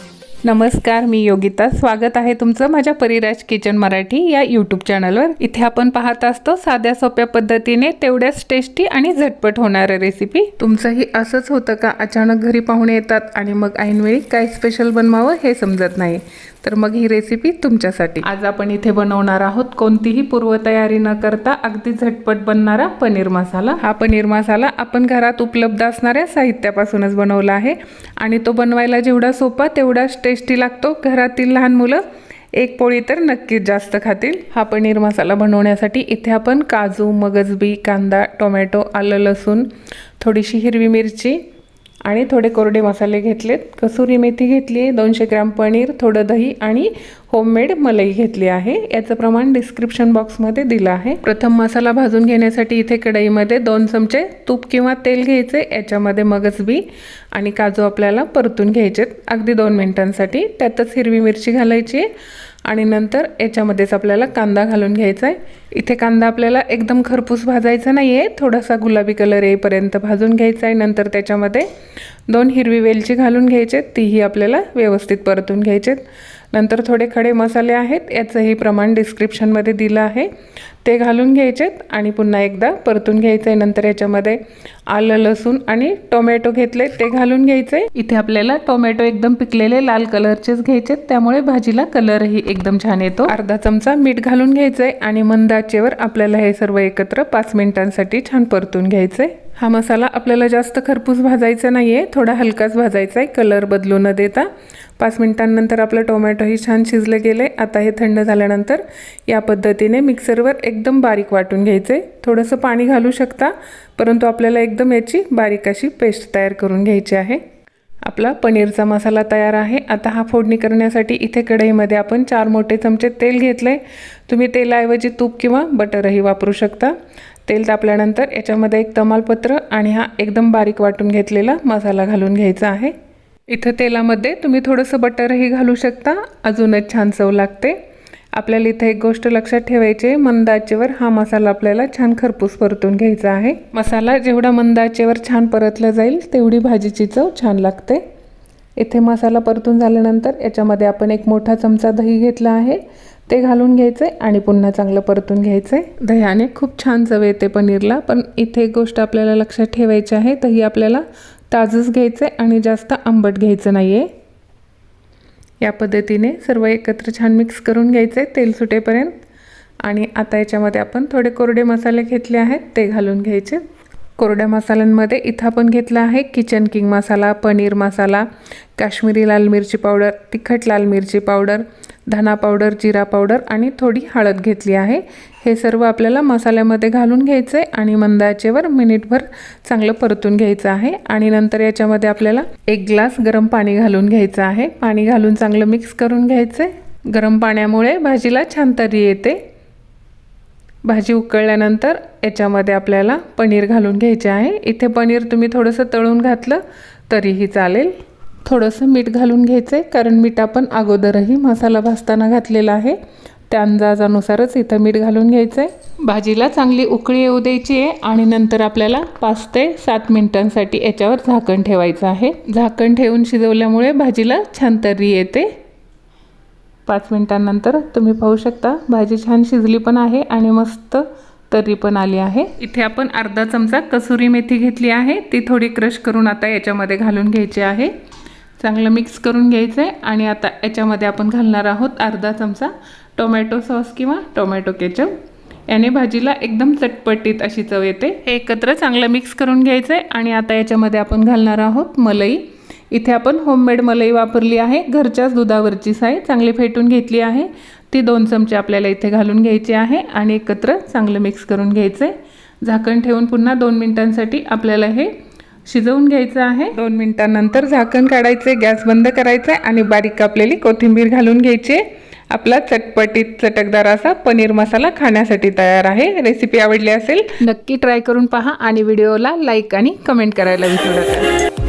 Thank you. नमस्कार मी योगिता. स्वागत आहे तुमचं माझ्या परिराज किचन मराठी या यूट्यूब चॅनलवर इथे आपण पाहत असतो साध्या सोप्या पद्धतीने तेवढ्याच टेस्टी आणि झटपट होणाऱ्या रेसिपी तुमचंही असंच होतं का? अचानक घरी पाहुणे येतात आणि मग ऐनवेळी काय स्पेशल बनवावं हे समजत नाही. तर मग ही रेसिपी तुमच्यासाठी. आज आपण इथे बनवणार आहोत कोणतीही पूर्वतयारी न करता अगदी झटपट बनणारा पनीर मसाला. हा पनीर मसाला आपण घरात उपलब्ध असणाऱ्या साहित्यापासूनच बनवला आहे. आणि तो बनवायला जेवढा सोपा तेवढाच टेस्टी लागतो. घरातील लहान मुलं एक पोळी तर नक्कीच जास्त खातील. हा पनीर मसाला बनवण्यासाठी इथे आपण काजू मगजबी कांदा टोमॅटो आलं लसूण थोडीशी हिरवी मिरची आणि थोडे कोरडे मसाले घेतलेत. कसुरी मेथी घेतली आहे दोनशे ग्रॅम पनीर थोडं दही आणि होममेड मलाई घेतली आहे. याचं प्रमाण डिस्क्रिप्शन बॉक्समध्ये दिलं आहे. प्रथम मसाला भाजून घेण्यासाठी इथे कढईमध्ये दोन चमचे तूप किंवा तेल घ्यायचे. याच्यामध्ये मगच बी आणि काजू आपल्याला परतून घ्यायचेत. अगदी दोन मिनिटांसाठी. त्यातच हिरवी मिरची घालायची आहे. आणि नंतर याच्यामध्येच आपल्याला कांदा घालून घ्यायचा आहे इथे कांदा आपल्याला एकदम खरपूस भाजायचा नाही आहे थोडासा गुलाबी कलर येईपर्यंत भाजून घ्यायचा आहे नंतर त्याच्यामध्ये दोन हिरवी वेलची घालून घ्यायचे तीही आपल्याला व्यवस्थित परतून घ्यायचेत. नंतर थोडे खडे मसाले आहेत याचंही प्रमाण डिस्क्रिप्शनमध्ये दिलं आहे. ते घालून घ्यायचेत आणि पुन्हा एकदा परतून घ्यायचं आहे नंतर याच्यामध्ये आलं लसूण आणि टोमॅटो घेतले ते घालून घ्यायचे इथे आपल्याला टोमॅटो एकदम पिकलेले लाल कलरचेच घ्यायचे त्यामुळे भाजीला कलरही एकदम छान येतो. अर्धा चमचा मीठ घालून घ्यायचं आहे आणि मंद आचेवर आपल्याला हे सर्व एकत्र पाच मिनिटांसाठी छान परतून घ्यायचं आहे हा मसाला आपल्याला जास्त खरपूस भाजायचा नाही आहे थोडा हलकाच भाजायचा आहे कलर बदलू न देता. पाच मिनिटांनंतर आपलं टोमॅटोही छान शिजले आहे आता हे थंड झाल्यानंतर या पद्धतीने मिक्सरवर एकदम बारीक वाटून घ्यायचं. आहे थोडंसं पाणी घालू शकता परंतु आपल्याला एकदम याची बारीक अशी पेस्ट तयार करून घ्यायची आहे. आपला पनीरचा मसाला तयार आहे. आता हा फोडणी करण्यासाठी इथे कढईमध्ये आपण चार मोठे चमचे तेल घेतले तुम्ही तेलाऐवजी तूप किंवा बटरही वापरू शकता. तेल तापल्यानंतर याच्यामध्ये एक तमालपत्र आणि हा एकदम बारीक वाटून घेतलेला मसाला घालून घ्यायचा आहे. इथं तेलामध्ये तुम्ही थोडंसं बटरही घालू शकता. अजूनच छान चव लागते. आपल्याला इथं एक गोष्ट लक्षात ठेवायची आहे. मंद आचेवर हा मसाला आपल्याला छान खरपूस परतून घ्यायचा आहे. मसाला जेवढा मंद आचेवर छान परतला जाईल तेवढी भाजीची चव छान लागते. इथे मसाला परतून झाल्यानंतर याच्यामध्ये आपण एक मोठा चमचा दही घेतला आहे. ते घालून घ्यायचं आहे आणि पुन्हा चांगलं परतून घ्यायचं. आहे दह्याने खूप छान चव येते पनीरला पण इथे एक गोष्ट आपल्याला लक्षात ठेवायची आहे दही आपल्याला ताजंच घ्यायचं आहे आणि जास्त आंबट घ्यायचं नाही आहे या पद्धतीने सर्व एकत्र छान मिक्स करून घ्यायचं तेल सुटेपर्यंत. आणि आता याच्यामध्ये आपण थोडे कोरडे मसाले घेतले आहेत ते घालून घ्यायचे. कोरड्या मसाल्यांमध्ये इथं आपण घेतला आहे किचन किंग मसाला पनीर मसाला काश्मीरी लाल मिरची पावडर तिखट लाल मिरची पावडर धना पावडर जिरा पावडर आणि थोडी हळद घेतली आहे. हे सर्व आपल्याला मसाल्यामध्ये घालून घ्यायचं आहे आणि मंदाचेवर मिनिटभर चांगलं परतून घ्यायचं आहे. आणि नंतर याच्यामध्ये आपल्याला एक ग्लास गरम पाणी घालून घ्यायचं आहे. पाणी घालून चांगलं मिक्स करून घ्यायचं आहे गरम पाण्यामुळे भाजीला छान तरी येते. भाजी उकळल्यानंतर याच्यामध्ये आपल्याला पनीर घालून घ्यायचे आहे. इथे पनीर तुम्ही थोडंसं तळून घातलं तरीही चालेल. थोडंसं मीठ घालून घ्यायचं आहे कारण मीठ आपण अगोदरही मसाला भाजताना घातलेला आहे. त्या अंदाजानुसारच इथं मीठ घालून घ्यायचं आहे भाजीला चांगली उकळी येऊ द्यायची आहे आणि नंतर आपल्याला पाच ते सात मिनिटांसाठी याच्यावर झाकण ठेवायचं आहे. झाकण ठेवून शिजवल्यामुळे भाजीला छान तर्री येते. पाच मिनिटांनंतर तुम्ही पाहू शकता भाजी छान शिजली पण आहे आणि मस्त तर्री पण आली आहे. इथे आपण अर्धा चमचा कसुरी मेथी घेतली आहे. ती थोडी क्रश करून आता याच्यामध्ये घालून घ्यायची आहे. चांगलं मिक्स करून घ्यायचं आहे आणि आता याच्यामध्ये आपण घालणार आहोत अर्धा चमचा टोमॅटो सॉस किंवा टोमॅटो केचप. याने भाजीला एकदम चटपटीत अशी चव येते. हे एकत्र चांगलं मिक्स करून घ्यायचं आहे आणि आता याच्यामध्ये आपण घालणार आहोत मलाई. इथे आपण होममेड मलाई वापरली आहे. घरच्याच दुधावरची आहे चांगली फेटून घेतली आहे. ती दोन चमचे आपल्याला इथे घालून घ्यायची आहे. आणि एकत्र चांगलं मिक्स करून घ्यायचं आहे झाकण ठेवून पुन्हा दोन मिनिटांसाठी आपल्याला हे शिजवून घ्यायचं आहे. दोन मिनिटांनंतर झाकण काढायचे गॅस बंद करायचा आहे आणि बारीक कापलेली कोथिंबीर घालून घ्यायची. आपला चटपटीत चटकदार असा पनीर मसाला खाण्यासाठी तयार आहे. रेसिपी आवडली असेल नक्की ट्राय करून पहा आणि व्हिडिओला लाईक आणि कमेंट करायला विसरू नका.